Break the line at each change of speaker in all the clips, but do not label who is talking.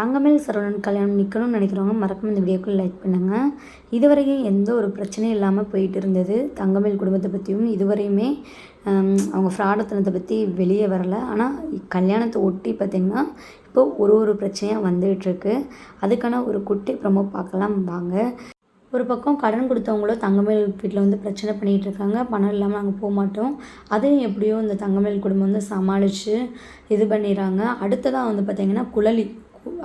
தங்கமேல் சரவணன் கல்யாணம் நிற்கணும்னு நினைக்கிறவங்க மறக்காம இந்த வீடியோக்குள்ளே லைக் பண்ணுங்கள் இதுவரையும் எந்த ஒரு பிரச்சனையும் இல்லாமல் போயிட்டு இருந்தது. தங்கமேல் குடும்பத்தை பற்றியும் இதுவரையுமே அவங்க ஃப்ராடத்தனத்தை பற்றி வெளியே வரல. ஆனால் கல்யாணத்தை ஒட்டி பார்த்திங்கன்னா இப்போ ஒரு ஒரு பிரச்சனையாக வந்துகிட்ருக்கு அதுக்கான ஒரு குட்டி ப்ரமோ பார்க்கலாம் வாங்க. ஒரு பக்கம் கடன் கொடுத்தவங்களோ தங்கமேல் வீட்டில் வந்து பிரச்சனை பண்ணிகிட்டு இருக்காங்க. பணம் இல்லாமல் நாங்கள் போக மாட்டோம். அதையும் எப்படியோ இந்த தங்கமேல் குடும்பம் வந்து சமாளித்து இது பண்ணிடுறாங்க. அடுத்ததாக வந்து பார்த்திங்கன்னா குழலி.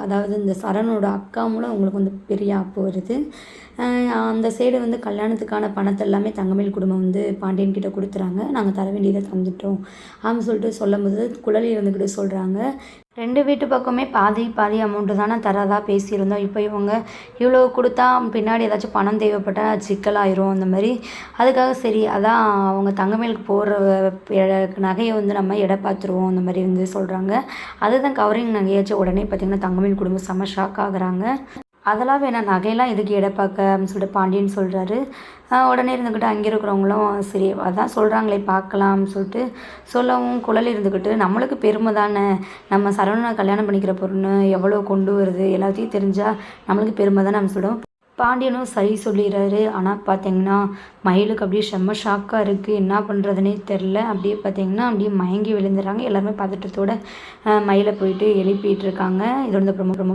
அதாவது இந்த சரணோட அக்கா மூலம் அவங்களுக்கு வந்து பெரிய ஆப்பு வருது. அந்த சைடு வந்து கல்யாணத்துக்கான பணத்தை எல்லாமே தங்கமேல் குடும்பம் வந்து பாண்டியன் கிட்ட கொடுத்துறாங்க. நாங்கள் தர வேண்டியதை தந்துட்டோம். அப்படின்னு சொல்லிட்டு சொல்லும்போது குழலி இருந்துக்கிட்டு சொல்கிறாங்க ரெண்டு வீட்டு பக்கமே பாதி பாதி அமௌண்ட்டு தானே தரதா பேசியிருந்தோம். இப்போ இவங்க இவ்வளோ கொடுத்தா பின்னாடி ஏதாச்சும் பணம் தேவைப்பட்டால் சிக்கலாயிரும் அந்த மாதிரி. அதுக்காக சரி அதான் அவங்க தங்கமேலுக்கு போடுற நகையை வந்து நம்ம எடை பார்த்துருவோம் அந்த மாதிரி வந்து சொல்கிறாங்க அதுதான் கவரிங் நகையாச்சும் உடனே பார்த்திங்கன்னா தங்கமேல் குடும்பம் செம்ம ஷாக் ஆகுறாங்க. அதெல்லாம் வேணாம் நகையெல்லாம் எதுக்கு எடை பார்க்க? அப்படின்னு சொல்லிட்டு பாண்டியன் சொல்கிறாரு உடனே இருந்துக்கிட்டு அங்கே இருக்கிறவங்களும் சரி அதான் சொல்கிறாங்களே பார்க்கலாம் சொல்லிட்டு சொல்லவும் குழல் இருந்துக்கிட்டு நம்மளுக்கு பெருமை தானே? நம்ம சரவணனை கல்யாணம் பண்ணிக்கிற பொண்ணு எவ்வளோ கொண்டு வருது? எல்லாத்தையும் தெரிஞ்சால் நம்மளுக்கு பெருமை தானே நம்ம சொல்லுவோம் பாண்டியனும் சரி சொல்லிடுறாரு. ஆனால் பார்த்தீங்கன்னா மயிலுக்கு அப்படியே செம்ம ஷாக்காக இருக்குது என்ன பண்ணுறதுனே தெரில அப்படியே பார்த்தீங்கன்னா அப்படியே மயங்கி விழுந்துடுறாங்க. எல்லாருமே பதட்டத்தோட மயிலை போயிட்டு எழுப்பிட்டு இருக்காங்க. இதோட இந்த ப்ரொமோ ப்ரொமோ